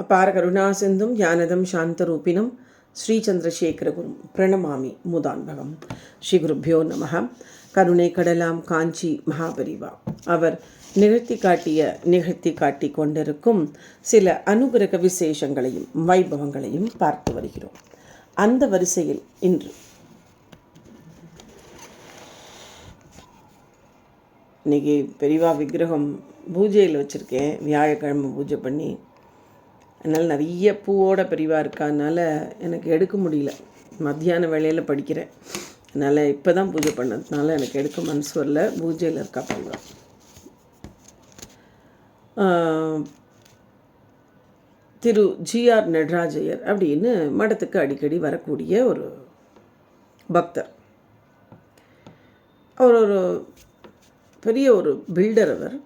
அபார கருணாசிந்தும் ஞானதம் சாந்தரூபிணம் ஸ்ரீச்சந்திரசேகரகுரும் பிரணமாமி முதான்பகம். ஸ்ரீ குருப்பியோ நம கருணை கடலாம் காஞ்சி மகாபரிவா. அவர் நிகழ்த்தி காட்டிய நிகழ்த்தி காட்டி கொண்டிருக்கும் சில அனுகிரக விசேஷங்களையும் வைபவங்களையும் பார்த்து வருகிறோம். அந்த வரிசையில் இன்று இன்னைக்கு பெரிவா விக்கிரகம் பூஜையில் வச்சுருக்கேன். வியாழக்கிழமை பூஜை பண்ணி அதனால் நிறைய பூவோட பிரிவாக இருக்கறனால எனக்கு எடுக்க முடியல. மத்தியான வேலையில் படிக்கிறேன். அதனால் இப்போ தான் பூஜை பண்ணதுனால எனக்கு எடுக்க மனசு வரல. பூஜையில் இருக்கா பெரியவா திரு ஜிஆர் நடராஜையர். அப்படின்னு மடத்துக்கு அடிக்கடி வரக்கூடிய ஒரு பக்தர். அவர் ஒரு பெரிய ஒரு பில்டர் அவர்.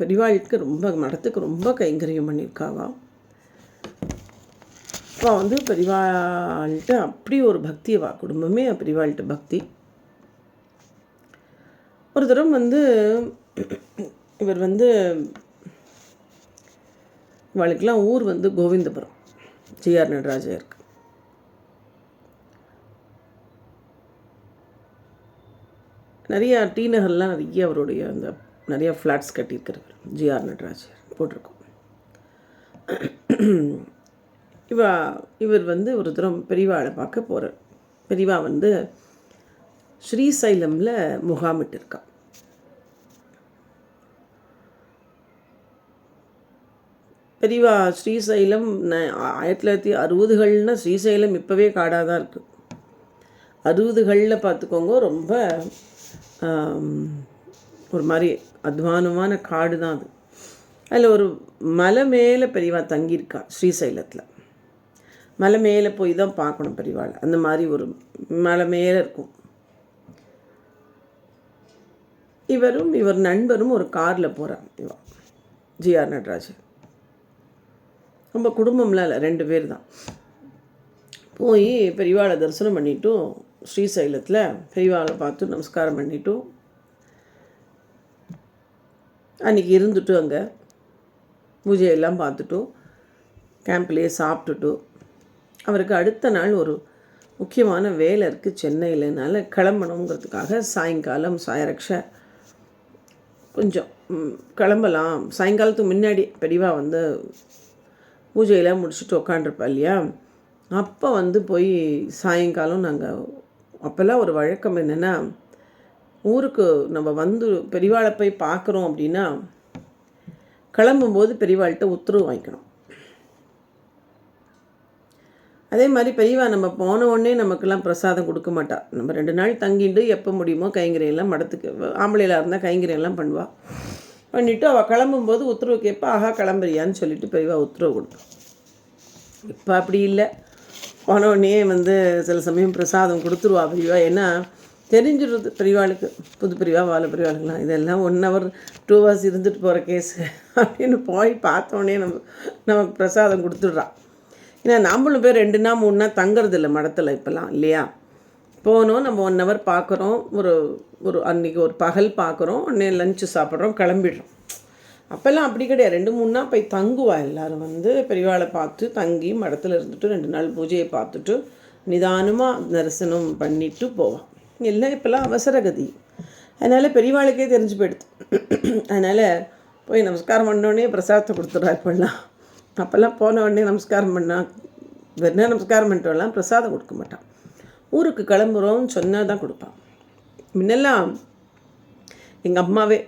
பெரியவாளுக்கு ரொம்ப மடத்துக்கு ரொம்ப கைங்கரியம் பண்ணியிருக்காவா அப்பா வந்து பெரியவாள்கிட்ட அப்படி ஒரு பக்தி குடும்பமே பெரியவாள்கிட்ட பக்தி. ஒரு தரம் வந்து இவர் வந்து இவளுக்கெல்லாம் ஊர் வந்து கோவிந்தபுரம் ஜிஆர் நடராஜருக்கு. நிறையா டி நகர்லாம் நிறைய அவருடைய அந்த நிறையா ஃப்ளாட்ஸ் கட்டியிருக்கிறவர் ஜிஆர் நடராஜர் போட்டிருக்கோம். இவா இவர் வந்து ஒரு தூரம் பெரியவாளை பார்க்க போகிறார் பெரியவா வந்து ஸ்ரீசைலமில் முகாமிட்டிருக்கா. பெரியவா ஸ்ரீசைலம் ஆயிரத்தி தொள்ளாயிரத்தி அறுபதுகள்னா ஸ்ரீசைலம் இப்போவே காடாக தான் இருக்குது அறுபதுகளில் பார்த்துக்கோங்க ரொம்ப ஒரு மாதிரி அத்வானமான காடு தான் அது. அதில் ஒரு மலை மேலே பெரியவா தங்கியிருக்கா ஸ்ரீசைலத்தில். மலை மேலே போய் தான் பார்க்கணும் பெரியவாள். அந்த மாதிரி ஒரு மலை மேலே இருக்கும். இவரும் இவர் நண்பரும் ஒரு காரில் போகிறார் இவா ஜிஆர் நடராஜன். ரொம்ப குடும்பம்லாம் இல்லை ரெண்டு பேர் தான். போய் பெரியவாளை தரிசனம் பண்ணிட்டும் ஸ்ரீசைலத்தில் பெரியவாளை பார்த்து நமஸ்காரம் பண்ணிட்டும் அன்றைக்கி இருந்துட்டு அங்கே பூஜையெல்லாம் பார்த்துட்டும் கேம்ப்லேயே சாப்பிட்டுட்டு அவருக்கு அடுத்த நாள் ஒரு முக்கியமான வேலை இருக்குது சென்னையிலனால கிளம்பணுங்கிறதுக்காக சாயங்காலம் சாயரக்ஷ கொஞ்சம் கிளம்பலாம். சாயங்காலத்துக்கு முன்னாடி பெரியவா வந்து பூஜையெல்லாம் முடிச்சுட்டு உக்காண்டிருப்பா இல்லையா? அப்போ வந்து போய் சாயங்காலம் நாங்கள் அப்போல்லாம் ஒரு வழக்கம் என்னென்னா ஊருக்கு நம்ம வந்து பெரியவாளை போய் பார்க்குறோம் அப்படின்னா கிளம்பும்போது பெரியவாள்கிட்ட உத்தரவு வாங்கிக்கணும். அதே மாதிரி பெரியவா நம்ம போன உடனே நமக்கெல்லாம் பிரசாதம் கொடுக்க மாட்டா. நம்ம ரெண்டு நாள் தங்கிட்டு எப்போ முடியுமோ கைங்கரையெல்லாம் மடத்துக்கு ஆம்பளையிலாக இருந்தால் கைங்கரையெல்லாம் பண்ணுவாள் பண்ணிவிட்டு அவள் கிளம்பும்போது உத்தரவு கேட்பா ஆஹா கிளம்புறியான்னு சொல்லிட்டு பெரியவா உத்தரவு கொடுப்பா இப்போ அப்படி இல்லை. போன உடனே வந்து சில சமயம் பிரசாதம் கொடுத்துருவா பெரியவா. ஏன்னா தெரிஞ்சிடுறது பெரியவாளுக்கு. புது பெரியவா வாழ பெரியவாளுக்கெல்லாம். இதெல்லாம் ஒன் ஹவர் டூ ஹவர்ஸ் இருந்துட்டு போகிற கேஸு அப்படின்னு போய் பார்த்தோன்னே நம்ம நமக்கு பிரசாதம் கொடுத்துட்றா. ஏன்னா நாம்பளும் பேர் ரெண்டு நாள் மூணு நாள் தங்குறது இல்லை மடத்தில் இப்போல்லாம் இல்லையா? போனோம் நம்ம ஒன் ஹவர் பார்க்குறோம் ஒரு ஒரு அன்றைக்கி ஒரு பகல் பார்க்குறோம் உடனே லஞ்சு சாப்பிட்றோம் கிளம்பிடுறோம். அப்போல்லாம் அப்படி கிடையாது. ரெண்டு மூணு நாள் போய் தங்குவா எல்லாரும் வந்து பெரியவாளை பார்த்து தங்கி மடத்தில் இருந்துட்டு ரெண்டு நாள் பூஜையை பார்த்துட்டு நிதானமாக தரிசனம் பண்ணிட்டு போவான் எல்லாம் இப்போல்லாம் அவசரகதி அதனால் பெரியவாளுக்கே தெரிஞ்சு போயிடுது. அதனால் போய் நமஸ்காரம் பண்ணோடனே பிரசாதத்தை கொடுத்துட்றா இப்போல்லாம். அப்போல்லாம் போன உடனே நமஸ்காரம் பண்ணால் வெறும் நமஸ்காரம் பண்ணிட்டோம்லாம் பிரசாதம் கொடுக்க மாட்டான். ஊருக்கு கிளம்புறோம்னு சொன்னால் தான் கொடுப்பான். முன்னெல்லாம் எங்கள் அம்மாவே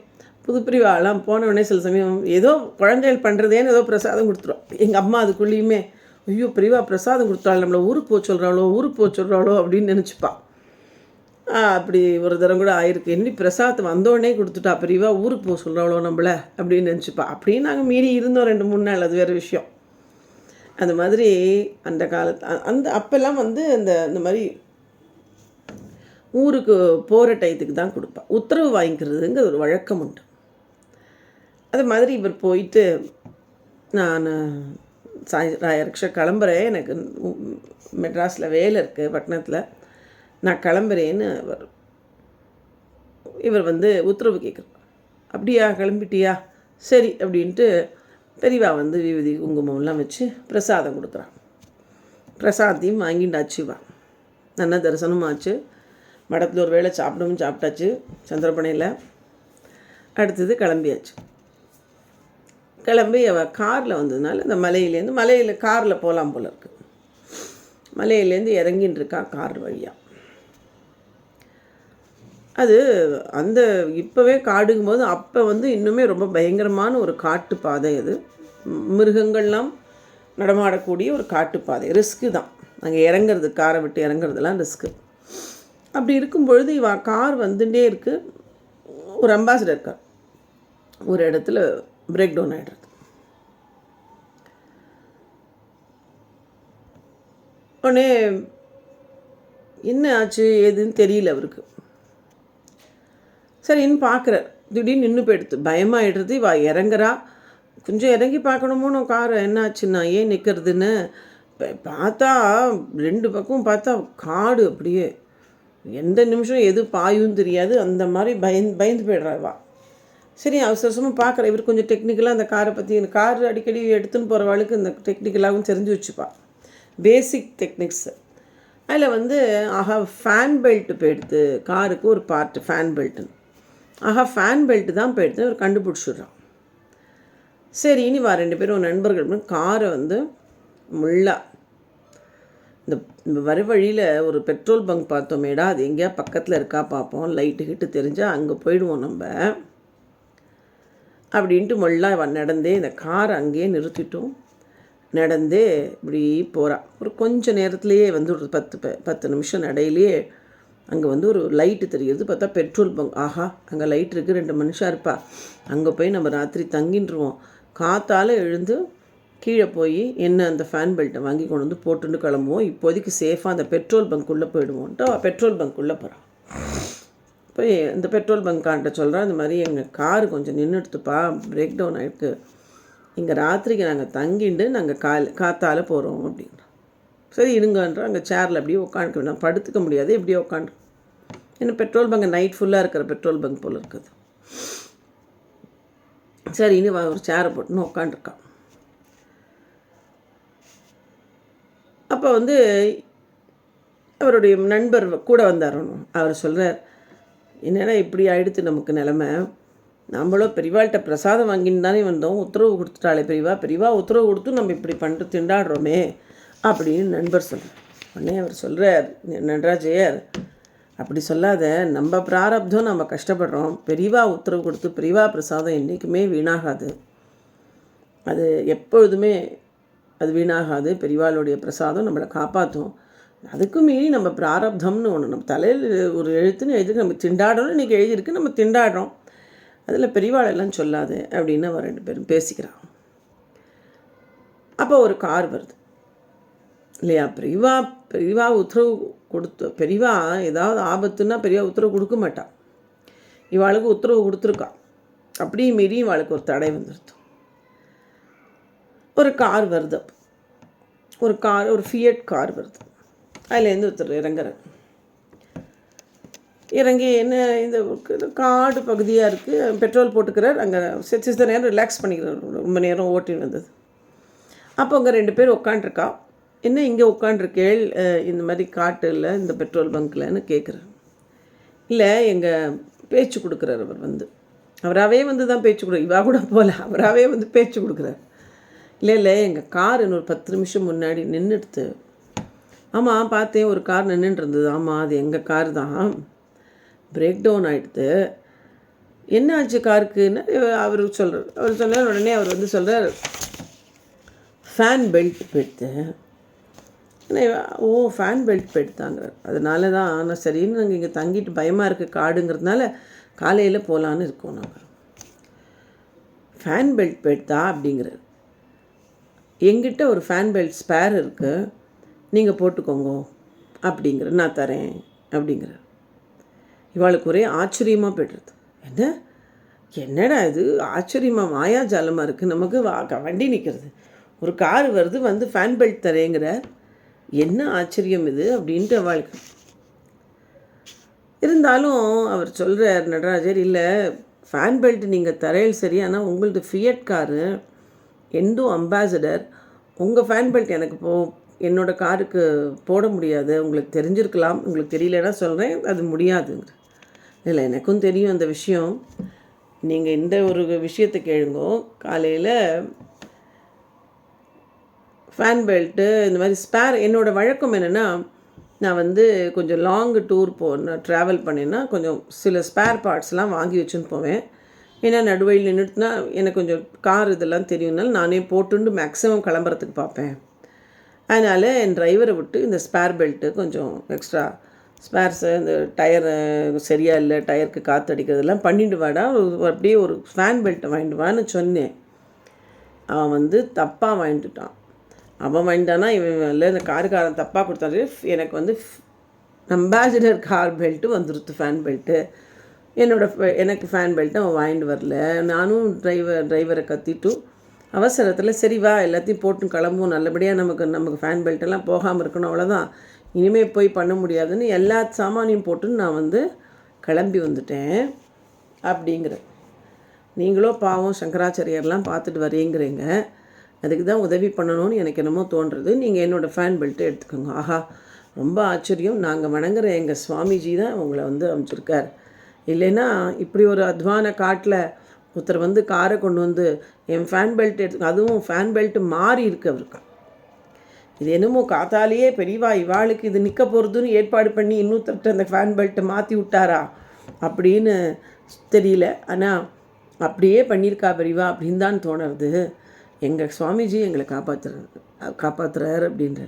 புதுப்பிரிவாலாம் போன உடனே சில சமயம் ஏதோ குழந்தைகள் பண்ணுறதேன்னு ஏதோ பிரசாதம் கொடுத்துரும். எங்கள் அம்மா அதுக்குள்ளேயுமே ஐயோ பிரிவா பிரசாதம் கொடுத்தாள் நம்மளை ஊருக்கு போக சொல்கிறாளோ ஊருக்கு போக சொல்கிறாளோ அப்படின்னு நினச்சிப்பா. அப்படி ஒரு தரம் கூட ஆயிருக்கு. இன்னி பிரசாதம் வந்தோடனே கொடுத்துட்டா பெரியவா ஊருக்கு போக சொல்கிறாளோ நம்மள? அப்படின்னு நினச்சிப்பா. அப்படியே நாங்கள் மீறி இருந்தோம் ரெண்டு மூணு நாள். அது வேறு விஷயம். அந்த மாதிரி அந்த காலத்து அந்த அப்போல்லாம் வந்து அந்த இந்த மாதிரி ஊருக்கு போகிற டயத்துக்கு தான் கொடுப்பா. உத்தரவு வாங்கிக்கிறதுங்கிற ஒரு வழக்கம் உண்டு. அது மாதிரி இவர் போயிட்டு நான் சாய் ராயரக்ஷா கிளம்புறேன். எனக்கு மெட்ராஸில் வேலை இருக்குது பட்டணத்தில். நான் கிளம்புறேன்னு அவர் இவர் வந்து உத்தரவு கேட்குறார். அப்படியா கிளம்பிட்டியா? சரி அப்படின்ட்டு பெரியவா வந்து விபதி குங்குமம்லாம் வச்சு பிரசாதம் கொடுக்குறான். பிரசாத்தையும் வாங்கிண்டாச்சு வா நல்ல தரிசனமும் ஆச்சு. மடத்தில் ஒரு வேளை சாப்பிடவும் சாப்பிட்டாச்சு சந்திரப்பனையில். அடுத்தது கிளம்பியாச்சு. கிளம்பி அவள் காரில் வந்ததுனால இந்த மலையிலேருந்து மலையில் காரில் போகலாம் போல இருக்கு. மலையிலேருந்து இறங்கின்னு இருக்கா கார் வழியாக அது அந்த இப்போவே காடுங்கும் போது அப்போ வந்து இன்னுமே ரொம்ப பயங்கரமான ஒரு காட்டு பாதை அது. மிருகங்கள்லாம் நடமாடக்கூடிய ஒரு காட்டு பாதை ரிஸ்க்கு தான். அங்கே இறங்குறது காரை விட்டு இறங்குறதுலாம் ரிஸ்க்கு. அப்படி இருக்கும் பொழுது இவ கார் வந்துட்டே இருக்குது ஒரு அம்பாசிடர் கார். ஒரு இடத்துல பிரேக் டவுன் ஆகிடுறது உடனே என்ன ஆச்சு? ஏதுன்னு தெரியல அவருக்கு. சரின்னு பார்க்குறார். திடீர்னு நின்று போயிடுது. பயமாயிடுறது வா இறங்குறா. கொஞ்சம் இறங்கி பார்க்கணுமோன்னு கார் என்னாச்சுன்னா ஏன் நிற்கிறதுன்னு? பார்த்தா ரெண்டு பக்கம் பார்த்தா காடு அப்படியே. எந்த நிமிஷம் எது பாயும் தெரியாது. அந்த மாதிரி பயந்து பயந்து போயிடுறா சரி அவசரமாக பார்க்குற. இவர் கொஞ்சம் டெக்னிக்கலாக அந்த காரை பற்றி இந்த கார் அடிக்கடி எடுத்துன்னு போகிறவாளுக்கு இந்த டெக்னிக்கலாகவும் தெரிஞ்சு வச்சுப்பா. பேசிக் டெக்னிக்ஸு அதில் வந்து ஆஹா ஃபேன் பெல்ட் போயிடுது. காருக்கு ஒரு பார்ட்டு ஃபேன் பெல்ட்டுன்னு ஆஹா ஃபேன் பெல்ட்டு தான் போயிடுது அவர் கண்டுபிடிச்சிடுறான். சரி இனி வா ரெண்டு பேரும். நண்பர்கள் காரை வந்து முள்ளா. இந்த வர வழியில் ஒரு பெட்ரோல் பங்க் பார்த்தோமேடா அது எங்கேயா பக்கத்தில் இருக்கா பார்ப்போம். லைட்டு கிட்டு தெரிஞ்சால் அங்கே போயிடுவோம் நம்ம. அப்படின்ட்டு முள்ளா நடந்தே இந்த காரை அங்கேயே நிறுத்திட்டோம். நடந்தே இப்படி போகிறான் ஒரு கொஞ்சம் நேரத்துலேயே வந்து ஒரு பத்து பத்து நிமிஷம் நடையிலேயே அங்கே வந்து ஒரு லைட்டு தெரிகிறது பார்த்தா பெட்ரோல் பங்க் ஆஹா அங்கே லைட் இருக்குது ரெண்டு மனுஷா இருப்பா. அங்கே போய் நம்ம ராத்திரி தங்கின்றுவோம். காத்தால் எழுந்து கீழே போய் என்ன அந்த ஃபேன் பெல்ட்டை வாங்கி கொண்டு வந்து போட்டுன்னு கிளம்புவோம். இப்போதைக்கு சேஃபாக அந்த பெட்ரோல் பங்க்குள்ளே போயிடுவோன்ட்டு பெட்ரோல் பங்க்குள்ளே போகிறான் போய் இந்த பெட்ரோல் பங்க்கான்ட்ட சொல்கிறேன் இந்த மாதிரி எங்கள் காரு கொஞ்சம் நின்றுடுத்துப்பா பிரேக் டவுன் ஆகிருக்கு இங்கே ராத்திரிக்கு நாங்கள் தங்கிண்டு நாங்கள் கால் காத்தால் போகிறோம் அப்படின்றோம் சரி இருங்கன்றோம் அங்கே சேரில் அப்படியே உட்காந்துக்க படுத்துக்க முடியாது எப்படியோ உட்காந்து. ஏன்னா பெட்ரோல் பங்க் நைட் ஃபுல்லாக இருக்கிற பெட்ரோல் பங்க் போல் இருக்குது. சரி இனி வா, ஒரு சேரை போட்டுன்னு உட்காந்துருக்கான் அப்போ வந்து அவருடைய நண்பர் கூட வந்தார். அவர் சொல்கிறார் என்னடா இப்படி ஆயிடுத்து நமக்கு நிலமை? நம்மளும் பெரியவாள்கிட்ட பிரசாதம் வாங்கின்னு தானே வந்தோம். உத்தரவு கொடுத்துட்டாளே பெரியவா பெரியவா உத்தரவு கொடுத்து நம்ம இப்படி பண்ணிட்டு திண்டாடுறோமே அப்படின்னு நண்பர் சொல்கிறார் உடனே அவர் சொல்கிறார் நடராஜையர் அப்படி சொல்லாத நம்ம பிராரப்தம் நம்ம கஷ்டப்படுறோம். பெரியவா உத்தரவு கொடுத்து பெரியவா பிரசாதம் என்றைக்குமே வீணாகாது. அது எப்பொழுதுமே அது வீணாகாது. பெரியவாளுடைய பிரசாதம் நம்மளை காப்பாற்றும். அதுக்கும் மீறி நம்ம பிராரப்தம்னு ஒன்று நம்ம தலையில் ஒரு எழுத்துன்னு எழுதி நம்ம திண்டாடணும் இன்றைக்கி எழுதியிருக்கு நம்ம திண்டாடுறோம். அதில் பெரியவாளெல்லாம் சொல்லாது அப்படின்னு அவன் ரெண்டு பேரும் பேசிக்கிறான் அப்போ ஒரு கார் வருது. இல்லையா? பெரியவா பெரியவா உத்தரவு கொடுத்து பெரியவா ஏதாவது ஆபத்துன்னா பெரியவா உத்தரவு கொடுக்க மாட்டா. இவாளுக்கு உத்தரவு கொடுத்துருக்கா. அப்படியே மீறி இவாளுக்கு ஒரு தடை வந்துடுது ஒரு கார் வருது. ஒரு கார் ஒரு ஃபியட் கார் வருது. அதுலேருந்து ஒருத்தர் இறங்குறார். இறங்கி என்ன இந்த காடு பகுதியாக இருக்குது பெட்ரோல் போட்டுக்கிறார். அங்கே சித்த நேரம் ரிலாக்ஸ் பண்ணிக்கிறார். ரொம்ப நேரம் ஓட்டின்னு வந்தது. அப்போ அங்கே ரெண்டு பேர் உட்காண்ட்ருக்கா என்ன இங்கே உட்காண்டிருக்கேள் இந்த மாதிரி காட்டில் இந்த பெட்ரோல் பங்க்லன்னு கேட்குறேன் இல்லை எங்கள் பேச்சு கொடுக்குறார் அவர் வந்து. அவராகவே வந்து தான் பேச்சு கொடு இவா கூட போகல அவராகவே வந்து பேச்சு கொடுக்குறார். இல்லை இல்லை எங்கள் கார் இன்னொரு பத்து நிமிஷம் முன்னாடி நின்றுடுத்து ஆமாம் பார்த்தேன் ஒரு கார் நின்றுட்டு இருந்தது ஆமாம் அது எங்கள் கார் தான். பிரேக் டவுன் ஆகிடுது என்ன ஆச்சு காருக்குன்னு அவர் சொல்கிறார் அவர் சொன்னார் உடனே அவர் வந்து சொல்கிறார் ஃபேன் பெல்ட் போயிடுது ஏன்னா ஓ ஃபேன் பெல்ட் போயிடுதாங்கிறார் அதனால தான் ஆனால் சரின்னு நாங்கள் இங்கே தங்கிட்டு பயமாக இருக்குது காடுங்கிறதுனால காலையில் போகலான்னு இருக்கோம் நாங்கள் ஃபேன் பெல்ட் போயிடுதா அப்படிங்கிறார். எங்கிட்ட ஒரு ஃபேன் பெல்ட் ஸ்பேர் இருக்குது நீங்கள் போட்டுக்கோங்க. அப்படிங்கிற நான் தரேன். அப்படிங்கிறார். இவாளுக்கு ஒரே ஆச்சரியமாக போய்டுறது. என்ன? என்னடா இது? ஆச்சரியமாக மாயாஜாலமாக இருக்குது நமக்கு வா வண்டி நிற்கிறது ஒரு கார் வருது வந்து ஃபேன் பெல்ட் தரேங்கிறார். என்ன ஆச்சரியம் இது அப்படின்ட்டு அவளுக்கு இருந்தாலும் அவர் சொல்கிறார் நடராஜர் இல்லை ஃபேன் பெல்ட் நீங்கள் தரையில் சரி ஆனால் உங்களது ஃபியட் காரு எந்தோ அம்பாசடர் உங்கள் ஃபேன் பெல்ட் எனக்கு போ என்னோடய காருக்கு போட முடியாது உங்களுக்கு தெரிஞ்சிருக்கலாம் உங்களுக்கு தெரியலன்னா சொல்கிறேன் அது முடியாதுங்க இல்லை எனக்கும் தெரியும் அந்த விஷயம். நீங்கள் இந்த ஒரு விஷயத்தை கேளுங்கோ காலையில் ஃபேன் பெல்ட்டு இந்த மாதிரி ஸ்பேர் என்னோடய வழக்கம் என்னென்னா நான் வந்து கொஞ்சம் லாங் டூர் போன ட்ராவல் பண்ணேன்னா கொஞ்சம் சில ஸ்பேர் பார்ட்ஸ்லாம் வாங்கி வச்சுன்னு போவேன். ஏன்னா நடுவழியில் நின்றுட்டுனா எனக்கு கொஞ்சம் கார் இதெல்லாம் தெரியும்னால நானே போட்டுண்டு மேக்ஸிமம் கிளம்புறதுக்கு பார்ப்பேன். அதனால் என் டிரைவரை விட்டு இந்த ஸ்பேர் பெல்ட்டு கொஞ்சம் எக்ஸ்ட்ரா ஸ்பேர்ஸு இந்த டயர் சரியாக இல்லை டயருக்கு காற்று அடிக்கிறதெல்லாம் பண்ணிட்டு வாடா ஒரு அப்படியே ஒரு ஃபேன் பெல்ட்டை வாங்கிட்டு வான்னு சொன்னேன். அவன் வந்து தப்பாக வாங்கிட்டுட்டான். அவன் வாங்கிட்டானா இவன் இல்லை இந்த காருக்காரன் தப்பாக கொடுத்தாரு. எனக்கு வந்து அம்பாசிடர் கார் பெல்ட்டு வந்துருது ஃபேன் பெல்ட்டு என்னோட எனக்கு ஃபேன் பெல்ட்டு அவன் வாங்கிட்டு வரல. நானும் டிரைவர் டிரைவரை கத்திட்டும் அவசரத்தில் சரி வா எல்லாத்தையும் போட்டு கிளம்பும் நல்லபடியாக நமக்கு நமக்கு ஃபேன் பெல்ட்டெல்லாம் போகாமல் இருக்கணும் அவ்வளோதான் இனிமேல் போய் பண்ண முடியாதுன்னு எல்லா சாமானையும் போட்டுன்னு நான் வந்து கிளம்பி வந்துட்டேன் அப்படிங்கிற. நீங்களோ பாவம் சங்கராச்சாரியர்லாம் பார்த்துட்டு வரீங்கிறீங்க அதுக்கு தான் உதவி பண்ணணும்னு எனக்கு என்னமோ தோன்றுறது நீங்கள் என்னோடய ஃபேன் பெல்ட்டை எடுத்துக்கோங்க. ஆஹா ரொம்ப ஆச்சரியம். நாங்கள் வணங்குற எங்கள் சுவாமிஜி தான் உங்களை வந்து அமைச்சிருக்கார். இல்லைன்னா இப்படி ஒரு அத்வான காட்டில் ஒருத்தர் வந்து காரை கொண்டு வந்து என் ஃபேன் பெல்ட் எடுத்து அதுவும் ஃபேன் பெல்ட்டு மாறி இருக்கு அவருக்கு. இது என்னமோ காத்தாலேயே பெரியவா இவாளுக்கு இது நிற்க போகிறதுன்னு ஏற்பாடு பண்ணி இன்னொருத்தர்கிட்ட அந்த ஃபேன் பெல்ட்டை மாற்றி விட்டாரா அப்படின்னு தெரியல. ஆனால் அப்படியே பண்ணியிருக்கா பெரியவா அப்படின்னு தான் தோணுறது. எங்கள் சுவாமிஜி எங்களை காப்பாற்றுறாரு காப்பாற்றுறாரு அப்படின்ற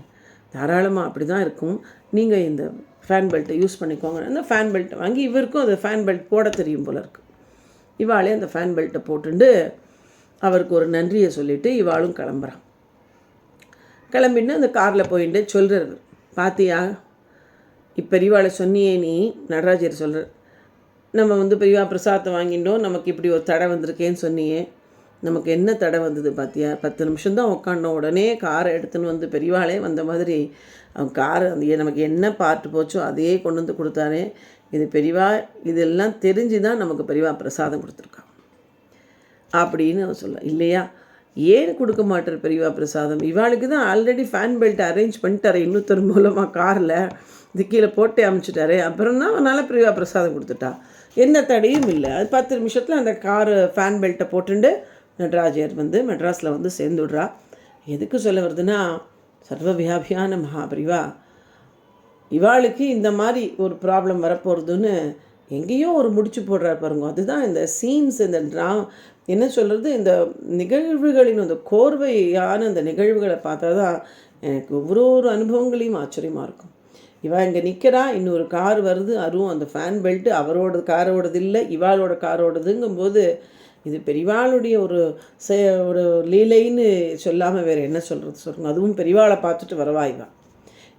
தாராளமாக அப்படி தான் இருக்கும். நீங்கள் இந்த ஃபேன் பெல்ட்டை யூஸ் பண்ணிக்கோங்க. அந்த ஃபேன் பெல்ட்டை வாங்கி இவருக்கும் அந்த ஃபேன் பெல்ட் போட தெரியும் போல இருக்குது இவாளே அந்த ஃபேன் பெல்ட்டை போட்டுண்டு அவருக்கு ஒரு நன்றியை சொல்லிவிட்டு இவாளும் கிளம்புறான். கிளம்பின்னு அந்த காரில் போயிட்டு சொல்கிறார் பாத்தியா? இப்போ சொன்னியே நீ நடராஜர் சொல்கிற நம்ம வந்து பெரியவா பிரசாதத்தை வாங்கிட்டோம் நமக்கு இப்படி ஒரு தடை வந்திருக்கேன்னு சொன்னியே. நமக்கு என்ன தடை வந்தது பார்த்தியா பத்து நிமிஷம் தான் உடனே காரை எடுத்துன்னு வந்து பெரியவாளே வந்த மாதிரி அவன் காரை அந்த நமக்கு என்ன பார்ட்டு போச்சோ அதையே கொண்டு வந்து கொடுத்தானே இது பெரியவா இதெல்லாம் தெரிஞ்சு தான் நமக்கு பெரியவா பிரசாதம் கொடுத்துருக்கான் அப்படின்னு அவன் சொல்ல இல்லையா? ஏன் கொடுக்க மாட்டார் பெரியவா பிரசாதம்? இவாளுக்கு தான் ஆல்ரெடி ஃபேன் பெல்ட் அரேஞ்ச் பண்ணிட்டாரு இன்னொருத்தர் மூலமாக காரில். இது கீழே போட்டே அமைச்சிட்டாரு. அப்புறம் தான் அவனால் பெரியவா பிரசாதம் கொடுத்துட்டா. என்ன தடையும் இல்லை. அது பத்து நிமிஷத்தில் அந்த காரு ஃபேன் பெல்ட்டை போட்டுண்டு நடராஜர் வந்து மெட்ராஸில் வந்து சேர்ந்துடுறா. எதுக்கு சொல்ல வருதுன்னா சர்வ வியாபியான மகாபரிவா. இவாளுக்கு இந்த மாதிரி ஒரு ப்ராப்ளம் வரப்போகிறதுன்னு எங்கேயோ ஒரு முடிச்சு போடுறாரு பாருங்க. அதுதான் இந்த சீன்ஸ் இந்த ட்ரா என்ன சொல்கிறது இந்த நிகழ்வுகளின் அந்த கோர்வையான அந்த நிகழ்வுகளை பார்த்தா தான் எனக்கு ஒவ்வொரு ஒரு அனுபவங்களையும் ஆச்சரியமாக இருக்கும். இவள் இங்கே நிற்கிறா இன்னொரு கார் வருது அதுவும் அந்த ஃபேன் பெல்ட்டு அவரோட காரோடது இல்லை இவாளோட காரோடதுங்கும்போது இது பெரிவாளுடைய ஒரு செ ஒரு லீலைன்னு சொல்லாமல் வேறு என்ன சொல்கிறது சொல்லுங்க அதுவும் பெரிவாளை பார்த்துட்டு வரவாய்வா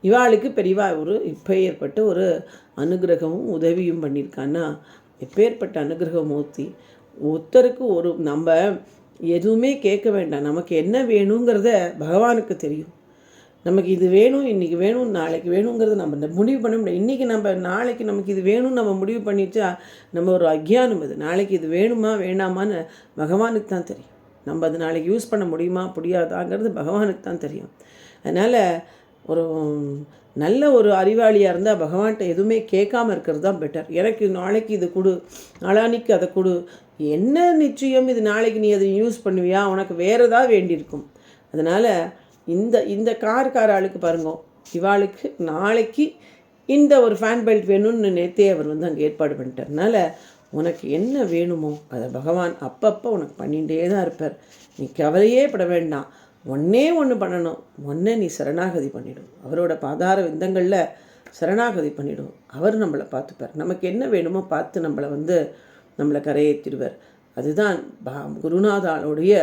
இவாளுக்கு பெரிவா ஒரு இப்போ ஏற்பட்ட ஒரு அனுகிரகமும் உதவியும் பண்ணியிருக்கான்னா எப்பேற்பட்ட அனுகிரகமூர்த்தி ஒருத்தருக்கு ஒரு நம்ம எதுவுமே கேட்க வேண்டாம். நமக்கு என்ன வேணுங்கிறத பகவானுக்கு தெரியும். நமக்கு இது வேணும் இன்றைக்கி வேணும் நாளைக்கு வேணுங்கிறத நம்ம இந்த முடிவு பண்ண முடியாது. இன்றைக்கி நம்ம நாளைக்கு நமக்கு இது வேணும்னு நம்ம முடிவு பண்ணிட்டா நம்ம ஒரு அக்ஞானம் அது. நாளைக்கு இது வேணுமா வேணாமான்னு பகவானுக்கு தான் தெரியும். நம்ம அது நாளைக்கு யூஸ் பண்ண முடியுமா முடியாதாங்கிறது பகவானுக்கு தான் தெரியும். அதனால் ஒரு நல்ல ஒரு அறிவாளியாக இருந்தால் பகவான்கிட்ட எதுவுமே கேட்காம இருக்கிறது தான் பெட்டர் எனக்கு நாளைக்கு இது கொடு நாளானிக்கு அதை கொடு. என்ன நிச்சயம் இது நாளைக்கு நீ அதை யூஸ் பண்ணுவியா? உனக்கு வேறு ஏதாவது வேண்டியிருக்கும். அதனால் இந்த இந்த கார் கார் ஆளுக்கு பாருங்க. இவாளுக்கு நாளைக்கு இந்த ஒரு ஃபேன் பெல்ட் வேணும்னு நேற்றே அவர் வந்து அங்கே ஏற்பாடு பண்ணிட்டதுனால உனக்கு என்ன வேணுமோ அதை பகவான் அப்பப்போ உனக்கு பண்ணிகிட்டே தான் இருப்பார். நீ கவலையே பட வேண்டாம். ஒன்னே ஒன்று பண்ணணும். ஒன்றே நீ சரணாகதி பண்ணிடும். அவரோட பாதார விந்தங்களில் சரணாகதி பண்ணிடும். அவர் நம்மளை பார்த்துப்பார். நமக்கு என்ன வேணுமோ பார்த்து நம்மளை வந்து நம்மளை கரையேற்றிடுவார். அதுதான் பா குருநாதாளுடைய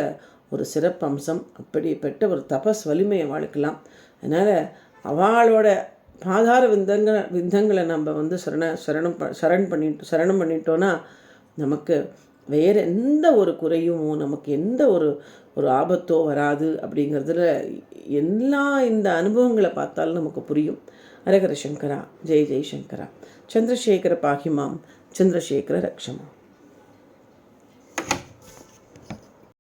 ஒரு சிறப்பம்சம். அப்படிப்பட்ட ஒரு தபஸ் வலிமையை வாழ்க்கலாம். அதனால் அவளோட பாதார விந்தங்க விந்தங்களை நம்ம வந்து சரண சரணம் ப சரண் பண்ணிட்டு சரணம் பண்ணிட்டோன்னா நமக்கு வேறு எந்த ஒரு குறையும் நமக்கு எந்த ஒரு ஒரு ஆபத்தோ வராது அப்படிங்கிறதுல எல்லா இந்த அனுபவங்களை பார்த்தாலும் நமக்கு புரியும். அரகர சங்கரா ஜெய் ஜெய் சங்கரா. சந்திரசேகர பாகிமாம் சந்திரசேகர ரக்ஷமாம்.